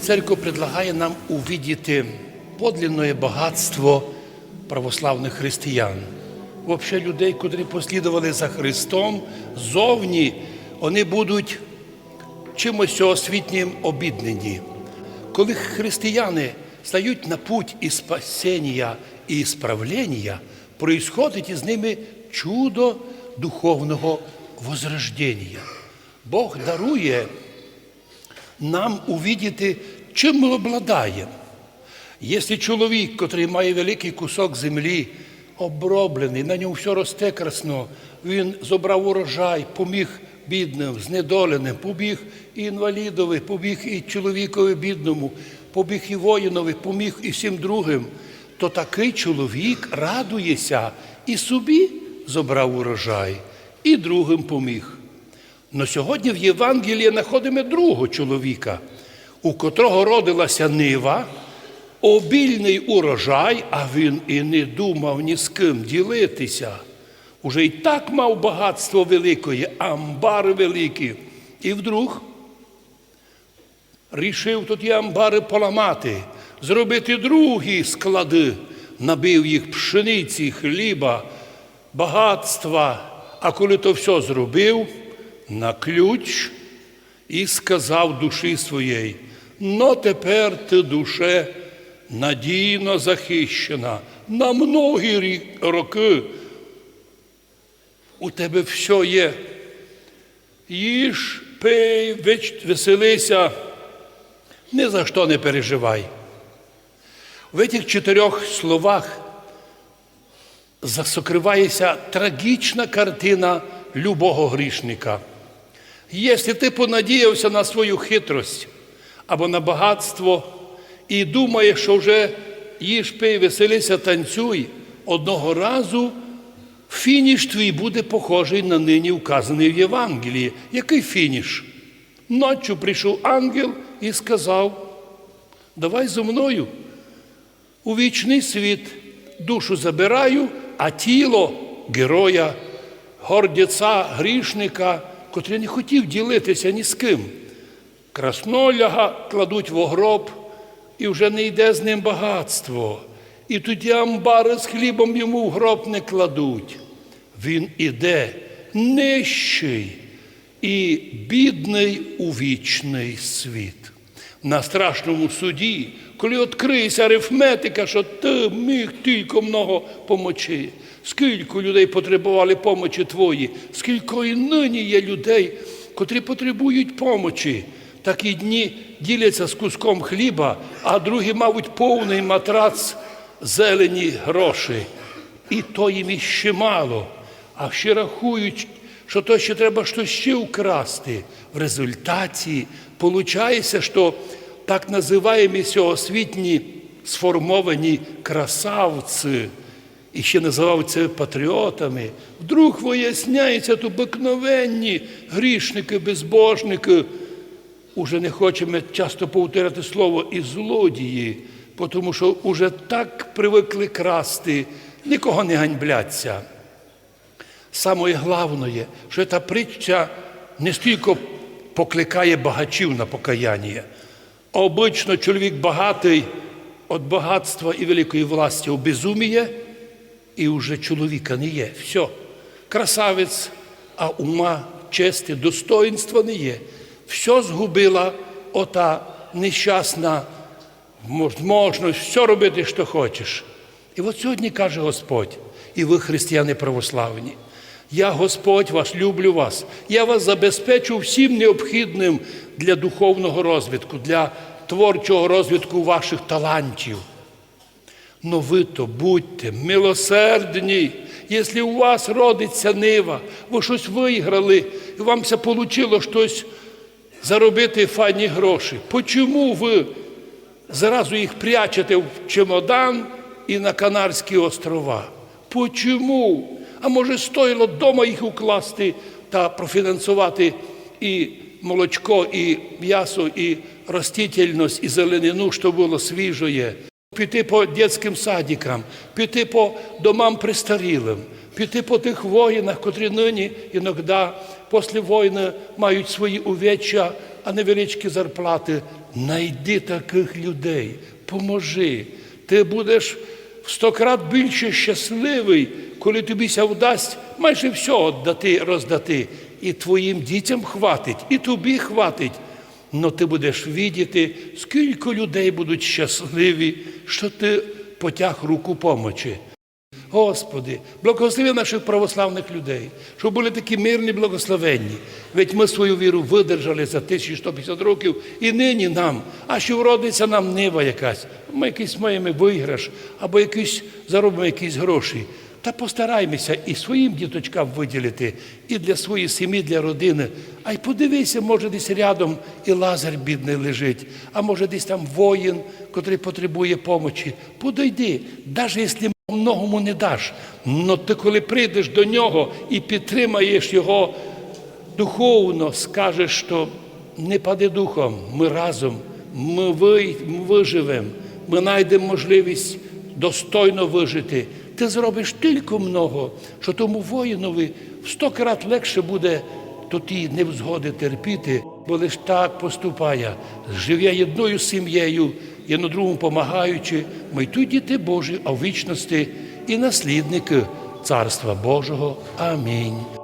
Церковь предлагає нам увидіти подлинное багатство православних християн. Взагалі людей, котрі послідували за Христом, зовні вони будуть чимось освітнім обіднені. Коли християни стають на путь і спасіння і справлення, происходить із ними чудо духовного возрождення. Бог дарує нам увидіти, чим ми обладаємо. Якщо чоловік, котрий має великий кусок землі, оброблений, на ньому все росте красно, він зобрав урожай, поміг бідним, знедоленим, побіг і інвалідові, побіг і чоловікові бідному, побіг і воїнові, поміг і всім другим, то такий чоловік радується і собі зобрав урожай, і другим поміг. Но сьогодні в Євангелії знаходимо другого чоловіка, у котрого родилася нива, обільний урожай, а він і не думав ні з ким ділитися. Уже і так мав багатство великої, амбари великі. І вдруг рішив тут і амбари поламати, зробити другі склади, набив їх пшениці, хліба, багатства. А коли то все зробив, на ключ і сказав душі своєї, но тепер ти душе надійно захищена на многі роки. У тебе все є. Їж, пий, веселися, ні за що не переживай. В цих чотирьох словах засокривається трагічна картина любого грішника. Якщо ти понадіявся на свою хитрость або на багатство і думаєш, що вже їж, пий, веселися, танцюй, одного разу фініш твій буде похожий на нині вказаний в Євангелії. Який фініш? Ночі прийшов ангел і сказав: Давай зо мною у вічний світ душу забираю, а тіло героя, гордеця, грішника, котрий не хотів ділитися ні з ким. Красноляга кладуть в гроб, і вже не йде з ним багатство. І тоді амбари з хлібом йому в гроб не кладуть. Він іде нижчий і бідний у вічний світ. На страшному суді, коли відкриється арифметика, що ти міг тільки много помочи. Скільки людей потребували помочі твої, скільки і нині є людей, котрі потребують помочі. Такі дні діляться з куском хліба, а другі, мабуть, повний матрац зелені гроші. І то їм іще мало. А ще рахують, що то ще треба щось ще вкрасти. В результаті виходить, що так називаємо освітні сформовані красавці, і ще називаються патріотами, вдруг виясняється то обикновенні грішники, безбожники. Уже не хочемо часто повторяти слово і злодії, тому що уже так привикли красти, нікого не ганьбляться. Саме головне, що ця притча не стільки покликає багачів на покаяння. Обично чоловік багатий від багатства і великої власті обезуміє, і вже чоловіка не є. Все. Красавець, а ума, честі, достоинства не є. Все згубила ота нещасна можливість все робити, що хочеш. І от сьогодні каже Господь, і ви, християни православні, я Господь вас, люблю вас, я вас забезпечу всім необхідним для духовного розвитку, для творчого розвитку ваших талантів. Но ви то будьте милосердні. Якщо у вас родиться нива, ви щось виграли, і вам це вийшло щось заробити файні гроші. Почому ви зразу їх прячете в чемодан і на Канарські острова? Почому? А може, стоїло вдома їх укласти та профінансувати і молочко, і м'ясо, і ростительність, і зеленину, що було свіжоє. Піти по дитячим садикам, піти по домам престарілим, піти по тих воїнах, котрі нині іноді після війни мають свої увеччя, а невеличкі зарплати. Найди таких людей, поможи. Ти будеш в сто крат більше щасливий, коли тобіся вдасть майже все віддати, роздати. І твоїм дітям хватить, і тобі хватить. Но ти будеш відіти, скільки людей будуть щасливі, що ти потяг руку помочі. Господи, благослови наших православних людей, щоб були такі мирні, благословенні. Ведь ми свою віру видержали за 1150 років, і нині нам, а що вродиться нам нива якась, ми якийсь маємо виграш, або якийсь заробимо якісь гроші. Та постараймося і своїм діточкам виділити, і для своєї сім'ї, для родини. А й подивися, може, десь рядом і лазар бідний лежить, а може, десь там воїн, котрий потребує помочі. Подойди, навіть якщо многому не даш, но ти коли прийдеш до нього і підтримаєш його духовно, скажеш, що не пади духом, ми разом, ми виживемо, ми знайдемо можливість достойно вижити. Ти зробиш тільки много, що тому воїнові в сто крат легше буде то ті невзгоди терпіти, бо лиш так поступає, живе єдною сім'єю, і на другому помагаючи, ми тут діти Божі, а в вічності і наслідники Царства Божого. Амінь.